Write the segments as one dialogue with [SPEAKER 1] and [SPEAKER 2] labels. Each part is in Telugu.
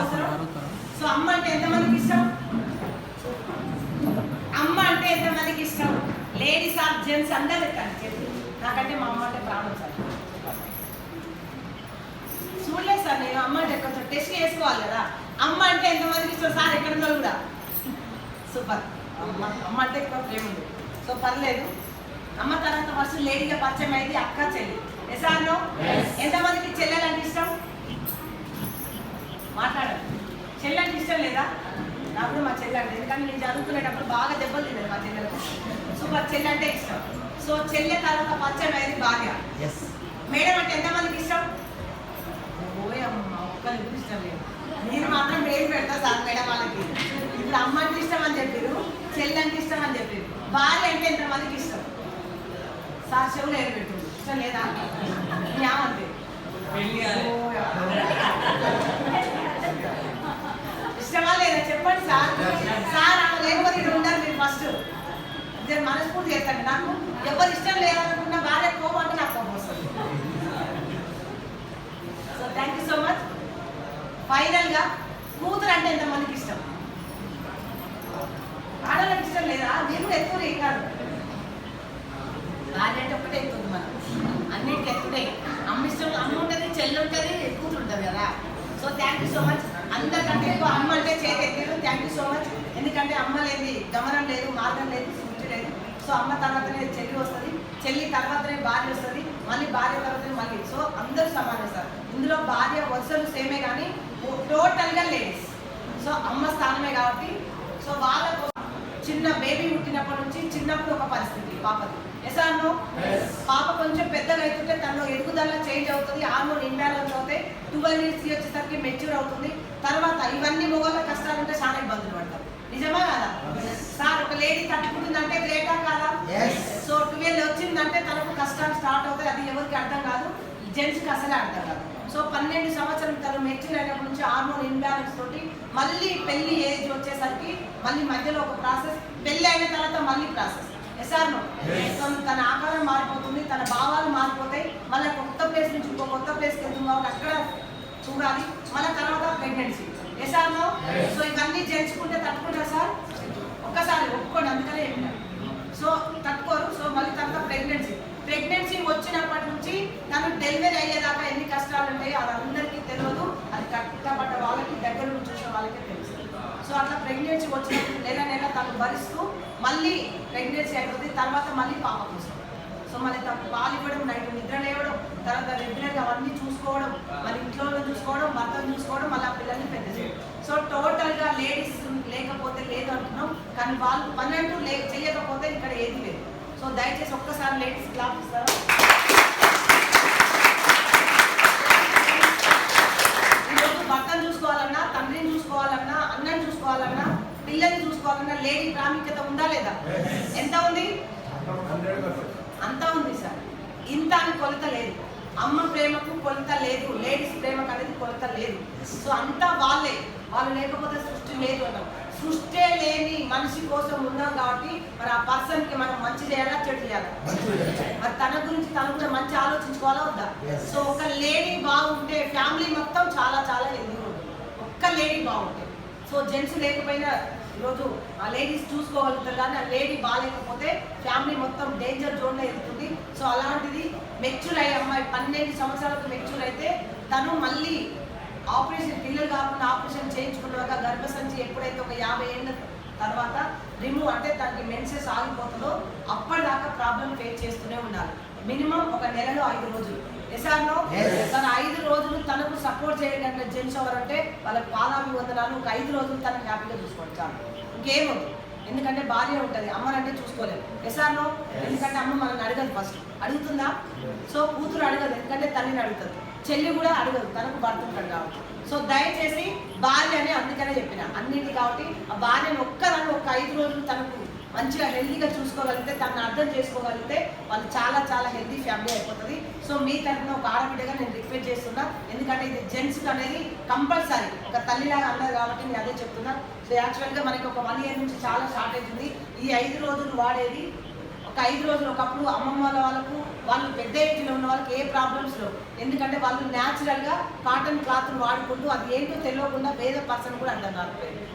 [SPEAKER 1] అవసరం సో అమ్మ అంటే ఎంతమందికి ఇష్టం? అమ్మ అంటే ఎంతమందికి ఇష్టం? లేడీస్ ఆర్ జెంట్స్ అందరు చెప్పి. నాకంటే మా అమ్మ అంటే ప్రాణం సార్. చూడలేదు సార్ నేను అమ్మ అంటే కొంచెం టెస్ట్ చేసుకోవాలి కదా. అమ్మ అంటే ఎంతమందికి ఇష్టం? సార్ ఎక్కడ ఉందో కూడా? సూపర్. అమ్మ అమ్మ అంటే ఎక్కువ ప్రేమ ఉంది. సో పర్లేదు. అమ్మ తర్వాత ఫస్ట్ లేడీగా పరిచయం అయింది అక్క చెల్లి. ఎసానో ఎంతమందికి చెల్లెలంటే ఇష్టం మాట్లాడండి చెల్లి అంటే ఇష్టం లేదా నాకు కూడా మా చెల్లి అంటే ఎందుకంటే నేను చదువుకునేటప్పుడు బాగా దెబ్బలు తిన్నాను మా చెల్లెలకు. సూపర్ చెల్లి అంటే ఇష్టం. సో చెల్లె తర్వాత పరిచయం అయింది భార్య. మేడం అంటే ఎంతమందికి ఇష్టం? ఓయ్ అమ్మ ఒక్కరికి కూడా ఇష్టం లేదు. మీరు మాత్రం పేరు పెడతా సార్ మేడం వాళ్ళకి. ఇప్పుడు అమ్మ అంటే ఇష్టం అని చెప్పారు చెల్లి అంటే ఇష్టం అని చెప్పారు. భార్య అంటే ఎంతమందికి ఇష్టం? సార్ చెవులు ఏరు పెట్టింది ఇష్టం లేదా? న్యామంతే ఇష్టమా లేదా చెప్పండి సార్ సార్ ఆమె లేకపోతే ఇక్కడ ఉండాలి మీరు ఫస్ట్. నేను మనస్ఫూర్తి చేస్తాను. నాకు ఎవరు ఇష్టం లేదనుకున్న భార్య కోపం అంటే నాకు కోపం వస్తుంది. So thank you so much ఫైనల్గా కూతురు అంటే ఎంతమందికి ఇష్టం? ఆడవాళ్ళకి ఇష్టం లేదా? మీరు కూడా ఎక్కువ కాదు. భార్య అంటే ఒకటే ఎక్కుతుంది మనం అన్నింటికి ఎక్కువే అమ్మ ఇష్టం అమ్మ ఉంటుంది చెల్లి ఉంటుంది కూతురు ఉంటుంది కదా. So thank you so much అందరికంటే ఎక్కువ అమ్మ అంటే చేతెత్తారు థ్యాంక్ యూ సో మచ్ ఎందుకంటే అమ్మ లేని గమనం లేదు మార్గం లేదు సృష్టి లేదు. సో అమ్మ తర్వాతనే చెల్లి వస్తుంది. చెల్లి తర్వాతనే భార్య వస్తుంది. మళ్ళీ భార్య తర్వాతనే మళ్ళీ. సో అందరూ సమానం సార్. ఇందులో భార్య వరుసలు సేమే కానీ టోటల్గా లేడీస్. సో అమ్మ స్థానమే కాబట్టి సో వాళ్ళకు చిన్న బేబీ పుట్టినప్పటి నుంచి చిన్నప్పుడు ఒక పరిస్థితి పాపది. ఎసాను పాప కొంచెం పెద్దగా అవుతుంటే తను ఎదుగుదల చేంజ్ అవుతుంది. హార్మోన్ ఇంబ్యాలెన్స్ అవుతాయి ట్వెల్వ్ ఇయర్స్ వచ్చేసరికి మెచ్యూర్ అవుతుంది. తర్వాత ఇవన్నీ మొగోళ్ళ కష్టాలు ఉంటే చాలా ఇబ్బందులు పడతారు. లేడీ తట్టుకుంటుందంటే గ్రేటా కాదా?
[SPEAKER 2] Yes.
[SPEAKER 1] సో ట్వెల్వ్ వచ్చిందంటే తనకు కష్టాలు స్టార్ట్ అవుతాయి అది ఎవరికి అర్థం కాదు. జెంట్స్కి అసలే అర్థం కాదు. సో పన్నెండు సంవత్సరం తను మెచ్యూర్ అయినప్పటి నుంచి హార్మోన్ ఇన్బ్యాలెన్స్ తోటి మళ్ళీ పెళ్ళి ఏజ్ వచ్చేసరికి మళ్ళీ మధ్యలో ఒక ప్రాసెస్ పెళ్ళి అయిన తర్వాత మళ్ళీ ప్రాసెస్ ఎస్ఆర్ తన ఆకారం మారిపోతుంది తన భావాలు మారిపోతాయి. మళ్ళీ కొత్త ప్లేస్ నుంచి ఇంకో కొత్త ప్లేస్కి వెళ్తుంది కాబట్టి అక్కడ చూడాలి. మళ్ళీ తర్వాత ప్రెగ్నెన్సీ ఎస్ఆర్ సో ఇవన్నీ జెంచుకుంటే తట్టుకుంటారు సార్? ఒక్కసారి ఒప్పుకోండి అందుకనే చెప్పినారు సో తట్టుకోరు. సో మళ్ళీ తర్వాత ప్రెగ్నెన్సీ ప్రెగ్నెన్సీ వచ్చినప్పటి నుంచి తను డెలివరీ అయ్యేదాకా ఎన్ని కష్టాలు ఉంటాయో అది అందరికీ తెలియదు అది కష్టపడ్డ వాళ్ళకి దగ్గర నుంచి చూసిన వాళ్ళకి తెలుసు. సో అట్లా ప్రెగ్నెన్సీ వచ్చినప్పుడు నెల నెల తను భరిస్తూ మళ్ళీ ప్రెగ్నెన్సీ అయిపోతుంది తర్వాత మళ్ళీ పాప కోసం. సో మళ్ళీ తను పాలు ఇవ్వడం నైట్ నిద్ర లేవడం తర్వాత రెగ్యులర్గా అవన్నీ చూసుకోవడం మరి ఇంట్లో చూసుకోవడం భర్తను చూసుకోవడం మళ్ళీ ఆ పిల్లల్ని పెద్ద చేయడం సో టోటల్గా లేడీస్ లేకపోతే లేదు అంటున్నాం. కానీ వాళ్ళు పని అంటూ లే చేయకపోతే ఇక్కడ ఏది లేదు. సో దయచేసి ఒక్కసారి లేడీస్ క్లాప్ ఇస్తారా? ఈరోజు భర్తను చూసుకోవాలన్నా తండ్రిని చూసుకోవాలన్నా అన్నని చూసుకోవాలన్నా పిల్లల్ని చూసుకోవాలన్నా లేడీ ప్రాముఖ్యత ఉందా లేదా? ఎంత ఉంది? అంతా ఉంది సార్. ఇంత అని కొలత లేదు. అమ్మ ప్రేమకు కొలత లేదు. లేడీస్ ప్రేమకు అనేది కొలత లేదు. సో అంతా వాళ్ళే. వాళ్ళు లేకపోతే సృష్టి లేదు అన్నారు సృష్టే లేని మనిషి కోసం ఉన్నాం కాబట్టి మరి ఆ పర్సన్కి మనం మంచి చేయాలా చెడు చేయాలా? మరి తన గురించి తను కూడా మంచి ఆలోచించుకోవాలా వద్దా. సో ఒక లేడీ బాగుంటే ఫ్యామిలీ మొత్తం చాలా చాలా ఉంటుంది. ఒక్క లేడీ బాగుంటే. సో జెంట్స్ లేకపోయినా ఈరోజు ఆ లేడీస్ చూసుకోగలుగుతారు కానీ ఆ లేడీ బాగాలేకపోతే ఫ్యామిలీ మొత్తం డేంజర్ జోన్లో వెళ్తుంది సో అలాంటిది మెచ్యూర్ అయ్యే అమ్మాయి పన్నెండు సంవత్సరాలకు మెచ్యూర్ అయితే తను మళ్ళీ ఆపరేషన్ పిల్లలు కాకుండా ఆపరేషన్ చేయించుకున్నాక గర్భసంచి ఎప్పుడైతే ఒక యాభై ఏళ్ళ తర్వాత రిమూవ్ అంటే తనకి మెన్సెస్ ఆగిపోతుందో అప్పటిదాకా ప్రాబ్లం ఫేస్ చేస్తూనే ఉండాలి. మినిమం ఒక నెలలో ఐదు రోజులు.
[SPEAKER 2] Yes.
[SPEAKER 1] తన ఐదు రోజులు తనకు సపోర్ట్ చేయగలిగిన జెంట్స్ ఎవరంటే వాళ్ళకి పాదాభివందనాలు ఒక ఐదు రోజులు తనకు హ్యాపీగా చూసుకోండి చాలు. ఇంకేమొద్దు ఎందుకంటే భార్య ఉంటుంది అమ్మనంటే చూసుకోలేదు ఎసార్నో ఎందుకంటే అమ్మ మనల్ని అడగదు ఫస్ట్ అడుగుతుందా? సో కూతురు అడగదు ఎందుకంటే తల్లిని అడుగుతుంది. చెల్లి కూడా అడగదు తనకు భర్త ఉంటాడు కాబట్టి. సో దయచేసి భార్య అని అందుకనే చెప్పిన. అన్నింటి కాబట్టి ఆ భార్యను ఒక్కదాన్ని ఒక ఐదు రోజులు తనకు మంచిగా హెల్తీగా చూసుకోగలిగితే తనను అర్థం చేసుకోగలిగితే వాళ్ళు చాలా చాలా హెల్తీ ఫ్యామిలీ అయిపోతుంది. సో మీ తరఫున ఒక ఆడబిడ్డగా నేను రిక్వెస్ట్ చేస్తున్నా. ఎందుకంటే ఇది జెంట్స్ అనేది కంపల్సరీ ఒక తల్లిలాగా అన్నారు కాబట్టి నేను అదే చెప్తున్నా. సో యాక్చువల్గా మనకి ఒక వన్ ఇయర్ నుంచి చాలా షార్టేజ్ ఉంది. ఈ ఐదు రోజులు వాడేది ఒక ఐదు రోజులు ఒకప్పుడు అమ్మమ్మ వాళ్ళకు వాళ్ళు పెద్ద ఏజ్లో ఉన్న వాళ్ళకి ఏ ప్రాబ్లమ్స్ లేవు. ఎందుకంటే వాళ్ళు న్యాచురల్గా కాటన్ క్లాత్ వాడుకుంటూ అది ఏంటో తెలియకుండా వేరే పర్సన్ కూడా అంటున్నారు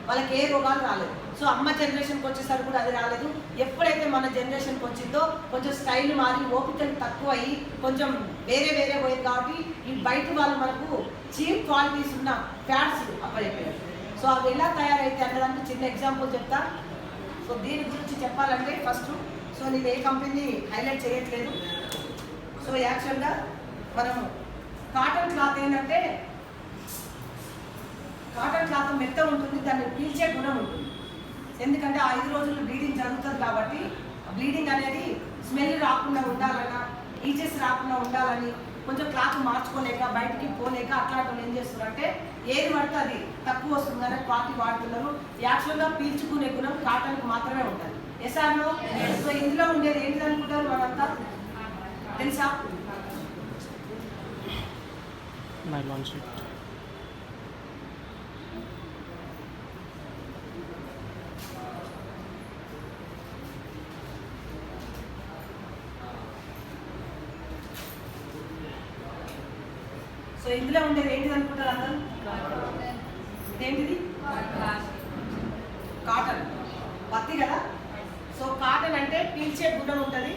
[SPEAKER 1] వాళ్ళకి ఏ రోగాలు రాలేదు. సో అమ్మ జనరేషన్కి వచ్చేసరికి కూడా అది రాలేదు. ఎప్పుడైతే మన జనరేషన్కి వచ్చిందో కొంచెం స్టైల్ మారి ఓపికలు తక్కువ అయ్యి కొంచెం వేరే వేరే పోయింది కాబట్టి ఈ బయట వాళ్ళు మనకు చీప్ క్వాలిటీస్ ఉన్న ప్యాడ్స్ అప్పచెప్పారు సో అవి ఎలా తయారైతే అన్నదానికి చిన్న ఎగ్జాంపుల్ చెప్తా. సో దీని గురించి చెప్పాలంటే ఫస్ట్ సో నేను ఏ కంపెనీ హైలైట్ చేయట్లేదు. సో యాక్చువల్గా మనం కాటన్ క్లాత్ ఏంటంటే కాటన్ క్లాత్ మెత్త ఉంటుంది దాన్ని పీల్చే గుణం ఉంటుంది. ఎందుకంటే ఆ ఐదు రోజులు బ్లీడింగ్ జరుగుతుంది కాబట్టి బ్లీడింగ్ అనేది స్మెల్ రాకుండా ఉండాలన్నా ఈచెస్ రాకుండా ఉండాలని కొంచెం క్లాత్ మార్చుకోలేక బయటికి పోలేక అట్లాంటి వాళ్ళు ఏం చేస్తున్నారంటే ఏది పడితే అది తక్కువ వస్తుందని క్వాలిటీ వాడుతున్నారు. యాక్చువల్గా పీల్చుకునే గుణం కాటన్కి మాత్రమే ఉంటుంది. ఎస్ఆర్లో సో ఇందులో ఉండేది ఏంటి అనుకుంటారు మనంతా తెలుసా
[SPEAKER 2] నైలాన్ షీట్
[SPEAKER 1] సో ఇందులో ఉండేది ఏంటిది అనుకుంటారు అందరూ? ఇదేంటిది? కాటన్. పత్తి కదా? సో కాటన్ అంటే పీల్చే గుణం ఉంటుంది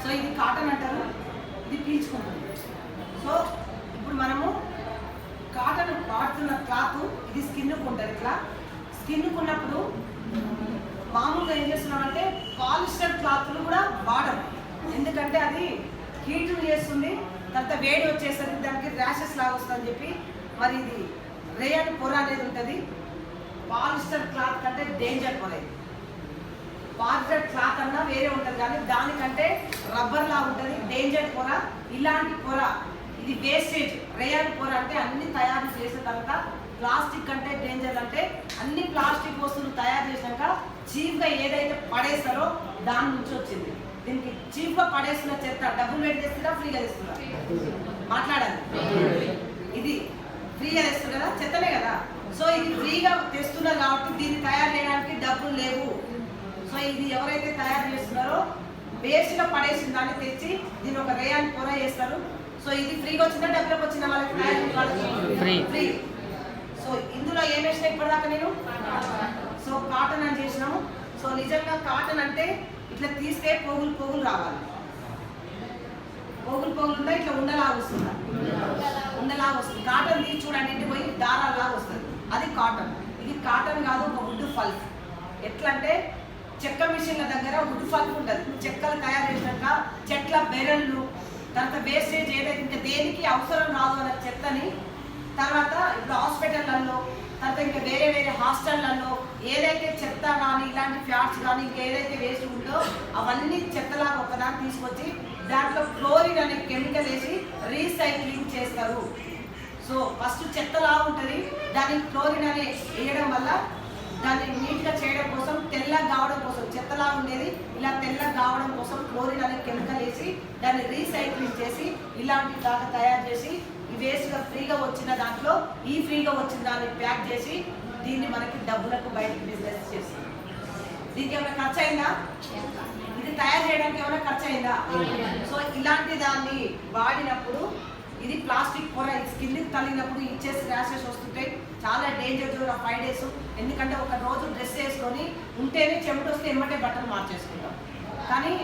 [SPEAKER 1] సో ఇది కాటన్ అంటారు ఇది పీల్చుకుంటుంది సో ఇప్పుడు మనము కాటన్ వాడుతున్న క్లాత్ ఇది స్కిన్ ఉంటుంది ఇట్లా స్కిన్ ఉన్నప్పుడు మామూలుగా ఏం చేస్తున్నామంటే పాలిస్టర్ క్లాత్లు కూడా వాడం ఎందుకంటే అది హీట్ చేస్తుంది తర్వాత వేడి వచ్చేసరికి దానికి ర్యాషెస్ లాగా వస్తుందని చెప్పి మరి ఇది రేయన్ పొర అనేది ఉంటుంది. పాలిస్టర్ క్లాత్ కంటే డేంజర్ పొర ఇది. పాలిస్టర్ క్లాత్ అన్నా వేరే ఉంటుంది కానీ దానికంటే రబ్బర్ లాగా ఉంటుంది డేంజర్ పొర. ఇలాంటి పొర ఇది వేస్టేజ్ రేయన్ పొర అంటే అన్ని తయారు చేసిన తర్వాత ప్లాస్టిక్ అంటే డేంజర్ అంటే అన్ని ప్లాస్టిక్ వస్తువులు తయారు చేసినాక చీఫ్గా ఏదైతే పడేస్తారో దాని నుంచి వచ్చింది. దీనికి చీఫ్గా పడేస్తున్న చెత్త డబ్బులు పెట్టి తెస్తున్నా ఫ్రీగా తెస్తున్నా మాట్లాడాలి ఇది ఫ్రీగా తెస్తుంది కదా చెత్తనే కదా. సో ఇది ఫ్రీగా తెస్తున్నారు కాబట్టి దీన్ని తయారు చేయడానికి డబ్బులు లేవు. సో ఇది ఎవరైతే తయారు చేస్తున్నారో వేస్ట్గా పడేసిన దాన్ని తెచ్చి దీన్ని ఒక రేయాన్ని పొర చేస్తారు. సో ఇది ఫ్రీగా వచ్చిందా డబ్బులకు వచ్చిందా వాళ్ళకి.
[SPEAKER 2] ఫ్రీ.
[SPEAKER 1] సో ఇందులో ఏం వేసిన ఇప్పటిదాకా నేను? సో కాటన్ అని చేసినాము. సో నిజంగా కాటన్ అంటే ఇట్లా తీస్తే పోగులు పోగులు రావాలి. పోగులు పోగులు ఉంటాయి ఇట్లా ఉండలాగా వస్తుందా. ఉండలాగా వస్తుంది. కాటన్ తీసి చూడండి ఇంటికి పోయి దారాలాగా వస్తుంది. అది కాటన్. ఇది కాటన్ కాదు ఒక వుడ్ ఫల్ఫ్ ఎట్లా అంటే చెక్క మిషన్ల దగ్గర వుడ్ ఫల్ఫ్ ఉంటుంది. చెక్కలు తయారు చేసినాక చెట్ల బెరళ్ళు తర్వాత వేస్టేజ్ ఏదైతే ఇంకా దేనికి అవసరం రాదు అన్న చెత్తని తర్వాత ఇప్పుడు హాస్పిటళ్ళలో తర్వాత ఇంకా వేరే వేరే హాస్టళ్ళలో ఏదైతే చెత్త కానీ ఇలాంటి ఫ్యాట్స్ కానీ ఇంకా ఏదైతే వేస్ట్ ఉందో అవన్నీ చెత్తలాగా ఒకదాన్ని తీసుకొచ్చి దాంట్లో క్లోరిన్ అనే కెమికల్ వేసి రీసైక్లింగ్ చేస్తారు. సో ఫస్ట్ చెత్తలా ఉంటుంది. దానికి క్లోరిన్ అనే వేయడం వల్ల దాన్ని నీట్గా చేయడం కోసం తెల్లగా కావడం కోసం చెత్తలా ఉండేది. ఇలా తెల్లగా కావడం కోసం క్లోరిన్ అనే కెమికల్ వేసి దాన్ని రీసైక్లింగ్ చేసి ఇలాంటి దాకా తయారు చేసి వేస్ట్గా ఫ్రీగా వచ్చిన దాంట్లో ఈ ఫ్రీగా వచ్చిన దాన్ని ప్యాక్ చేసి దీన్ని మనకి డబ్బులకు బయటకు బిజినెస్ చేస్తుంది. దీనికి ఏమైనా ఖర్చు అయిందా తయారు చేయడానికి ఏమైనా ఖర్చు అయిందా సో ఇలాంటి దాన్ని వాడినప్పుడు ఇది ప్లాస్టిక్ పొర స్కిన్ తగిలినప్పుడు ఇచ్చేసి ర్యాషెస్ వస్తుంటాయి చాలా డేంజర్ జోన్ ఫైవ్ డేస్. ఎందుకంటే ఒక రోజు డ్రెస్ వేసుకొని ఉంటేనే చెమట వస్తే ఎమ్మటే బట్టలు మార్చేసుకుంటాం. కానీ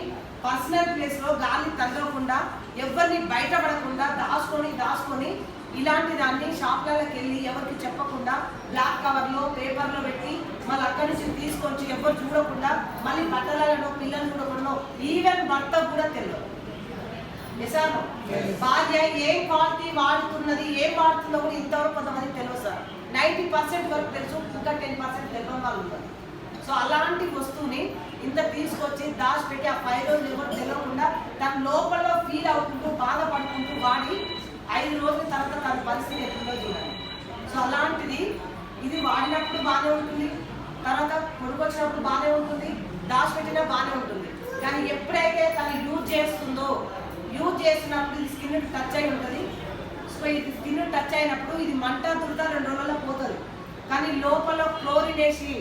[SPEAKER 1] పర్సనల్ ప్లేస్లో గాలి తగ్గకుండా ఎవరిని బయటపడకుండా దాచుకొని దాచుకొని ఇలాంటి దాన్ని షాప్లలోకి వెళ్ళి ఎవరికి చెప్పకుండా బ్లాక్ కవర్లో పేపర్లో పెట్టి మళ్ళీ అక్కడి నుంచి తీసుకొచ్చి ఎవరు చూడకుండా మళ్ళీ బట్టలలో పిల్లలు చూడకుండా ఈవెన్ భర్త కూడా తెలియదు. నిజాను భార్య ఏం పార్టీ వాడుతున్నది ఏం వాడుతుందో కూడా ఇంతవరకు కొంతమంది తెలియదు సార్. నైంటీ పర్సెంట్ వరకు తెలుసు ఇంకా టెన్ పర్సెంట్ తెలియని వాళ్ళు ఉంటారు సో అలాంటి వస్తువుని ఇంత తీసుకొచ్చి దాచిపెట్టి ఆ ఫైవ్ రోజులు ఎవరు తెలియకుండా తన లోపల ఫీల్ అవుతుంటూ బాధపడుకుంటూ వాడి ఐదు రోజుల తర్వాత తన పరిస్థితి ఎట్లుందో చూడాలి సో అలాంటిది ఇది వాడినప్పుడు బాగానే ఉంటుంది తర్వాత కొడుకు వచ్చినప్పుడు బాగానే ఉంటుంది దాచిపెట్టినా బాగానే ఉంటుంది. కానీ ఎప్పుడైతే తను యూజ్ చేస్తుందో యూజ్ చేసినప్పుడు ఇది స్కిన్ టచ్ అయి ఉంటుంది. సో ఇది స్కిన్ టచ్ అయినప్పుడు ఇది మంట దురద రెండు రోజుల్లో పోతుంది. కానీ లోపల క్లోరిన్ వేసి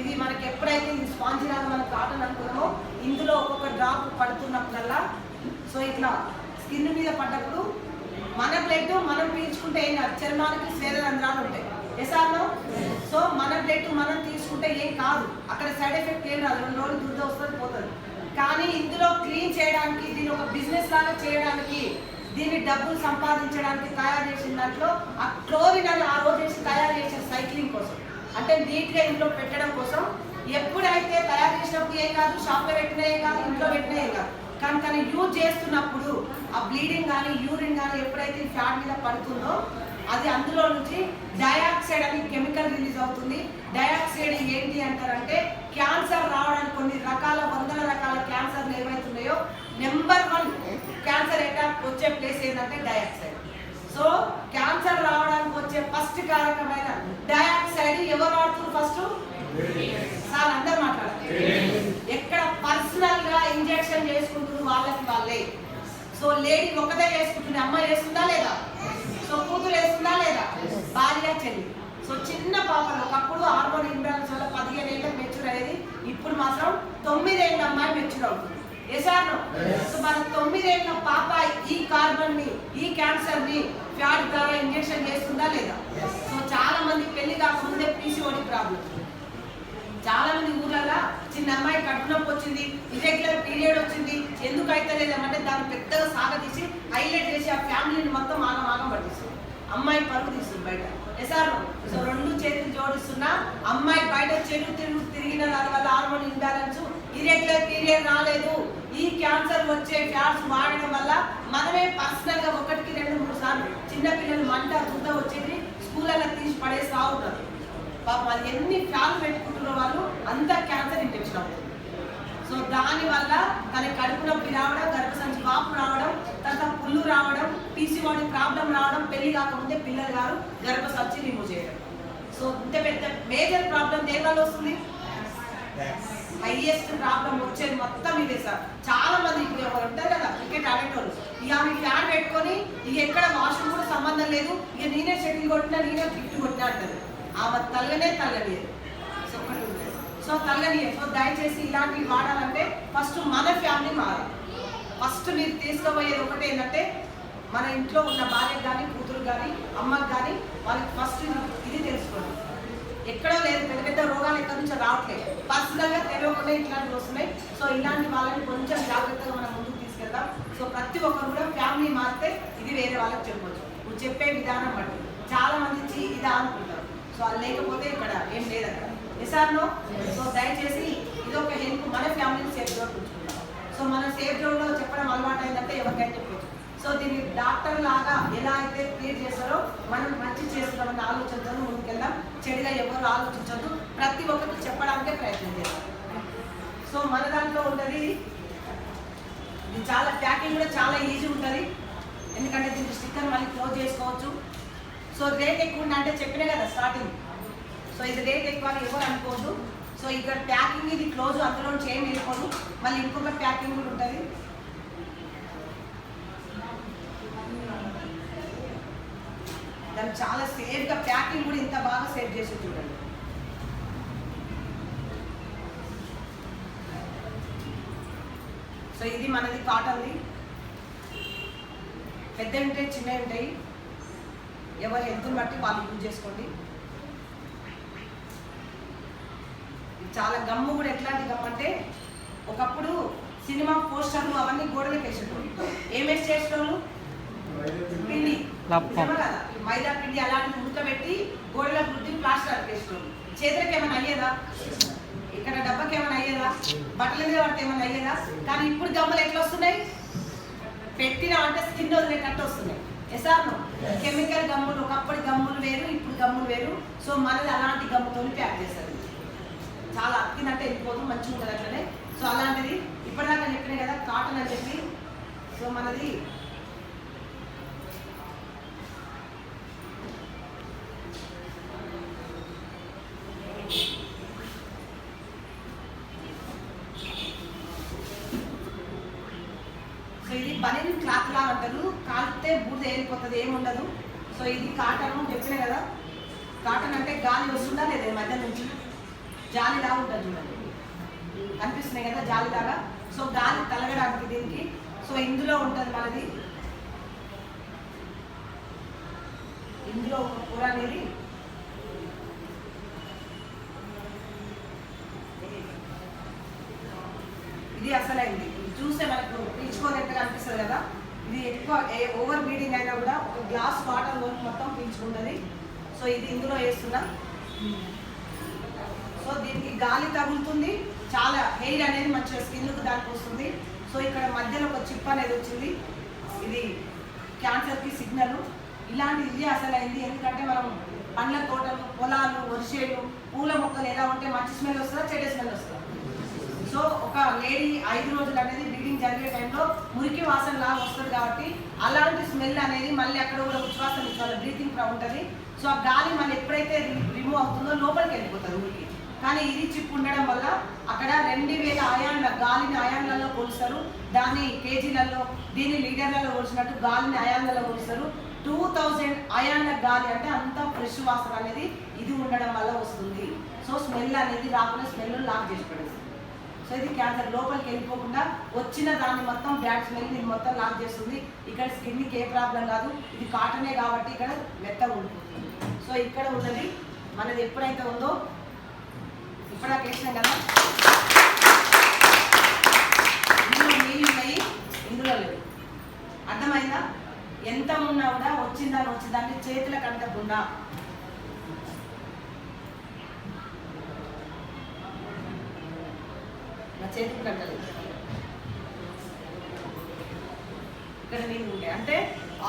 [SPEAKER 1] ఇది మనకి ఎప్పుడైతే ఇది స్పాంజ్ లాగా మనం కాటన్ అనుకున్నామో ఇందులో ఒక్కొక్క డ్రాప్ పడుతున్నప్పుడల్లా సో ఇట్లా స్కిన్ మీద పడ్డప్పుడు మన బ్లడ్ మనం పీల్చుకుంటే ఏం కాదు చర్మానికి స్వేద రంధ్రాలు ఉంటాయి. ఎసార్లో సో మన బ్లడ్ మనం తీసుకుంటే ఏం కాదు. అక్కడ సైడ్ ఎఫెక్ట్ ఏం రాదు. రెండు రోజులు దుర్ద వస్తుంది పోతుంది. కానీ ఇందులో క్లీన్ చేయడానికి దీన్ని ఒక బిజినెస్ లాగా చేయడానికి దీన్ని డబ్బులు సంపాదించడానికి తయారు చేసిన దాంట్లో ఆ క్లోరిన్ అని ఆ రోజు చేసి తయారు చేసిన సైక్లింగ్ కోసం. అంటే నీట్గా ఇంట్లో పెట్టడం కోసం. ఎప్పుడైతే తయారు చేసినప్పుడు ఏం కాదు షాప్లో పెట్టినా ఏం కాదు ఇంట్లో పెట్టినా ఏం కాదు. కానీ కానీ యూజ్ చేస్తున్నప్పుడు ఆ బ్లీడింగ్ కానీ యూరిన్ కానీ ఎప్పుడైతే ఫ్యాట్ మీద పడుతుందో అది అందులో నుంచి డయాక్సైడ్ అని కెమికల్ రిలీజ్ అవుతుంది. డయాక్సైడ్ ఏంటి అంటారంటే క్యాన్సర్ రావడానికి కొన్ని రకాల వందల రకాల క్యాన్సర్లు ఏవైతున్నాయో నెంబర్ వన్ క్యాన్సర్ అటాక్ వచ్చే ప్లేస్ ఏంటంటే డయాక్సైడ్. సో క్యాన్సర్ రావడానికి వచ్చే ఫస్ట్ కారకమైన డయాక్సైడ్ ఎవరు వాడుతున్నారు ఫస్ట్? సార్ అందరు మాట్లాడతారు ఎక్కడ పర్సనల్గా ఇంజెక్షన్ చేసుకుంటున్నారు వాళ్ళకి వాళ్ళే. సో లేడీ ఒకటే చేసుకుంటుంది అమ్మ చేస్తుందా లేదా సో కూతురు వేస్తుందా లేదా భార్య చెల్లి. సో చిన్న పాపలు ఒకప్పుడు హార్మోన్ ఇంబ్యాలెన్స్ వల్ల పదిహేను ఏళ్ళకి మెచ్యూర్ అయ్యేది. ఇప్పుడు మాత్రం తొమ్మిదేళ్ళ అమ్మాయి మెచ్యూర్ అవుతుంది. ఎసాను సో మన తొమ్మిదేళ్ళ పాప ఈ కార్బన్ని ఈ క్యాన్సర్ని ఫ్యాట్ ద్వారా ఇంజెక్షన్ చేస్తుందా లేదా? సో చాలా మంది పెళ్ళి కాకముందే పీసీఓడి ప్రాబ్లం చాలా మంది ఊర్లలో చిన్న అమ్మాయి కడుపు నొప్పి వచ్చింది ఇరెగ్యులర్ పీరియడ్ వచ్చింది. ఎందుకు అయితలేదంటే దాన్ని పెద్దగా సాగదీసి హైలైట్ చేసి ఆ ఫ్యామిలీని మొత్తం ఆగం ఆగం పట్టిస్తుంది అమ్మాయి పరుగు తీస్తుంది బయట. ఎసారు సో రెండు చేతులు జోడిస్తున్నా అమ్మాయి బయట చెడు తిరుగు తిరిగిన దాని వల్ల హార్మోన్ ఇంబ్యాలెన్స్ ఇరెగ్యులర్ పీరియడ్ రాలేదు. ఈ క్యాన్సర్ వచ్చే ఫ్యాట్స్ వాడడం వల్ల మనమే పర్సనల్గా ఒకటికి రెండు మూడు సార్లు చిన్నపిల్లలు మంట దుద్ద వచ్చేది స్కూళ్ళలో తీసి పడేస్తా ఉంటారు. పాపం అది ఎన్ని ఫ్యాన్లు పెట్టుకుంటున్న వాళ్ళు అంత క్యాన్సర్ ఇన్ఫెక్షన్ అవుతుంది. సో దానివల్ల తన కడుపు నొప్పి రావడం గర్భసంచి వాపు రావడం తర్వాత పుల్లు రావడం పీసీఓడి ప్రాబ్లం రావడం పెళ్ళి కాకముందే పిల్లలు గారు గర్భసంచి రిమూవ్ చేయడం. సో ఇంత పెద్ద మేజర్ ప్రాబ్లం దేని వస్తుంది? హైయెస్ట్ ప్రాబ్లం వచ్చేది మొత్తం ఇదే సార్. చాలా మంది ఇప్పుడు ఉంటారు కదా క్రికెట్ ఆడేటోళ్ళు. ఇక ఆమె ఫ్యాన్ పెట్టుకొని ఇక ఎక్కడ వాష్రూమ్ కూడా సంబంధం లేదు. ఇక నేనే షటిల్ కొట్టినా నేనే గిఫ్ట్ కొట్టినా అంటారు. ఆమె తల్లనే తల్లలేదు. సో తల్లని సో దయచేసి ఇలాంటివి వాడాలంటే ఫస్ట్ మన ఫ్యామిలీ మారాలి. ఫస్ట్ మీరు తీసుకుపోయేది ఒకటి ఏంటంటే మన ఇంట్లో ఉన్న భార్యకు కానీ కూతురు కానీ అమ్మకి కానీ వాళ్ళకి ఫస్ట్ ఇది తెలుసుకోండి. ఎక్కడో లేదు పెద్ద పెద్ద రోగాలు ఎక్కడి నుంచో రావట్లేదు. పర్సనల్గా తెలియకుండా ఇట్లాంటివి వస్తున్నాయి. సో ఇలాంటి వాళ్ళని కొంచెం జాగ్రత్తగా మనం ముందుకు తీసుకెళ్దాం. సో ప్రతి ఒక్కరు కూడా ఫ్యామిలీ మారితే ఇది వేరే వాళ్ళకి చెప్పవచ్చు నువ్వు చెప్పే విధానం బట్టి. చాలా మంది చి- ఇదా అనుకుంటారు. సో అది లేకపోతే ఇక్కడ ఏం లేదక్కడ. ఎసార్నో సో దయచేసి ఇది ఒక హెల్ప్ మన ఫ్యామిలీని సేఫ్ జోన్ ఉంచుకుంటాం సో మన సేఫ్ జోన్లో చెప్పడం అలవాటు అయిందంటే ఎవరికైనా చెప్పొచ్చు. సో దీన్ని డాక్టర్ లాగా ఎలా అయితే క్లియర్ చేస్తారో మనం మంచి చేస్తున్నామన్న ఆలోచనతో ముందుకెళ్దాం. చెడుగా ఎవరు ఆలోచించద్దు. ప్రతి ఒక్కరికి చెప్పడానికే ప్రయత్నం చేద్దాం. సో మన దాంట్లో ఉంటుంది ఇది చాలా ప్యాకింగ్ కూడా చాలా ఈజీ ఉంటుంది. ఎందుకంటే దీనికి స్టిక్కర్ మళ్ళీ క్లోజ్ చేసుకోవచ్చు. సో రేట్ ఎక్కువ అంటే చెప్పినా కదా స్టార్టింగ్ సో ఇది రేట్ ఎక్కువ అని ఎవరు అనుకోవద్దు. సో ఇక్కడ ప్యాకింగ్ ఇది క్లోజ్ అందులో చేయం ఏం వెళ్ళిపోదు మళ్ళీ ఇంకొక ప్యాకింగ్ కూడా ఉంటుంది. దాన్ని చాలా సేఫ్గా ప్యాకింగ్ కూడా ఇంత బాగా సేవ్ చేసి చూడండి. సో ఇది మనది కాటన్ది పెద్ద ఉంటాయి చిన్నవి ఉంటాయి. ఎవరు హెల్త్ని బట్టి వాళ్ళు యూజ్ చేసుకోండి. చాలా గమ్ము కూడా ఎట్లాంటి గమ్ అంటే ఒకప్పుడు సినిమా పోస్టర్లు అవన్నీ గోడలకు వేసేటోళ్ళు. ఏం వేసి చేసేటోళ్ళు పిండి మైదా పిండి అలాంటివి ఉడకబెట్టి గోడలకు రుద్ది ప్లాస్టర్ అతికేసుకోండి చేతులకు ఏమైనా అయ్యేదా? ఇక్కడ డబ్బకి ఏమైనా అయ్యేదా? బట్టల మీద పడితే ఏమైనా అయ్యేదా? కానీ ఇప్పుడు గమ్మలు ఎట్లా వస్తున్నాయి? పెట్టిన అంటే స్కిన్ వదిలేటట్టు వస్తున్నాయి. ఎసార్ను కెమికల్ గమ్ములు ఒకప్పటి గమ్ములు వేరు ఇప్పుడు గమ్ములు వేరు. సో మనది అలాంటి గమ్ముతో ప్యాక్ చేస్తారు చాలా అతికినట్టు వెళ్ళిపోతుంది మంచిగా ఉంటుంది అట్లనే. సో అలాంటిది ఇప్పటిదాకా చెప్పిన కదా కాటన్ అని చెప్పి. సో మనది సో ఇది బనిన్ క్లాత్ లాగా అంటారు కాలితే బూడిద ఏరిపోతుంది ఏముండదు సో ఇది కాటన్ చెప్పినా కదా కాటన్ అంటే గాలి వస్తుందా లేదా మధ్య నుంచి? జాలిలాగా ఉంటుంది చూడండి. కనిపిస్తున్నాయి కదా జాలిలాగా? సో గాలి తలగడానికి దీనికి. సో ఇందులో ఉంటుంది మనది. ఇందులో ఒక కూర అనేది. ఇది అసలైంది. ఇది చూస్తే మనకు పీల్చుకోనట్టుగా అనిపిస్తుంది కదా. ఇది ఎక్కువ ఓవర్ బీడింగ్ అయినా కూడా ఒక గ్లాస్ వాటర్ మొత్తం పీల్చుకుంటుంది. సో ఇది ఇందులో వేస్తున్నా. సో దీనికి గాలి తగులుతుంది. చాలా హెయిర్ అనేది మంచిగా స్కిన్కు దానికి వస్తుంది. సో ఇక్కడ మధ్యలో ఒక చిప్ అనేది వచ్చింది. ఇది క్యాన్సర్కి సిగ్నల్. ఇలాంటి ఇది అసలు అయింది ఎందుకంటే మనం పండ్ల తోటలు పొలాలు వరిసేలు పూల మొక్కలు ఎలా ఉంటే మంచి స్మెల్ వస్తుందా చెడ్డ స్మెల్ వస్తుందా? సో ఒక లేడీ ఐదు రోజులు అనేది బ్లీడింగ్ జరిగే టైంలో మురికి వాసన లాగా వస్తుంది కాబట్టి అలాంటి స్మెల్ అనేది మళ్ళీ అక్కడ కూడా ఉచ్ఛ్వాసం వాళ్ళ బ్రీతింగ్ ఉంటుంది. సో ఆ గాలి మళ్ళీ ఎప్పుడైతే రిమూవ్ అవుతుందో లోపలికి వెళ్ళిపోతుంది మురికి కానీ ఇది చిప్ ఉండడం వల్ల అక్కడ రెండు వేల అయాన్ల గాలిని అయాన్లలో కొలుస్తారు. దాన్ని కేజీలలో దీన్ని లీటర్లలో కొలిసినట్టు గాలిని అయాన్లలో కొలుస్తారు. టూ థౌజండ్ అయాన్ల గాలి అంటే అంత ఫ్రెష్ వాసన అనేది ఇది ఉండడం వల్ల వస్తుంది. సో స్మెల్ అనేది రాకుండా స్మెల్ లాక్ చేసి పెడుతుంది సో ఇది క్యాన్సర్. లోపలికి వెళ్ళిపోకుండా వచ్చిన దాన్ని మొత్తం బ్యాడ్ స్మెల్ ఇది మొత్తం లాక్ చేస్తుంది. ఇక్కడ స్కిన్కి ఏ ప్రాబ్లం కాదు ఇది కాటనే కాబట్టి ఇక్కడ మెత్తగా ఉండిపోతుంది. సో ఇక్కడ ఉన్నది మనది ఎప్పుడైతే ఉందో నాకు వేసినాం కదా ఇందులో నీళ్ళు ఉన్నాయి ఇందులో లేవు. అర్థమైందా? ఎంత ఉన్నా కూడా వచ్చిందని వచ్చిందని చేతుల కంటకుండా నా చేతికి కట్టలేదు. ఇక్కడ నీళ్ళు ఉంటాయి. అంటే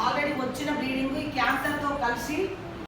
[SPEAKER 1] ఆల్రెడీ వచ్చిన బ్లీడింగ్ ఈ క్యాన్సర్తో కలిసి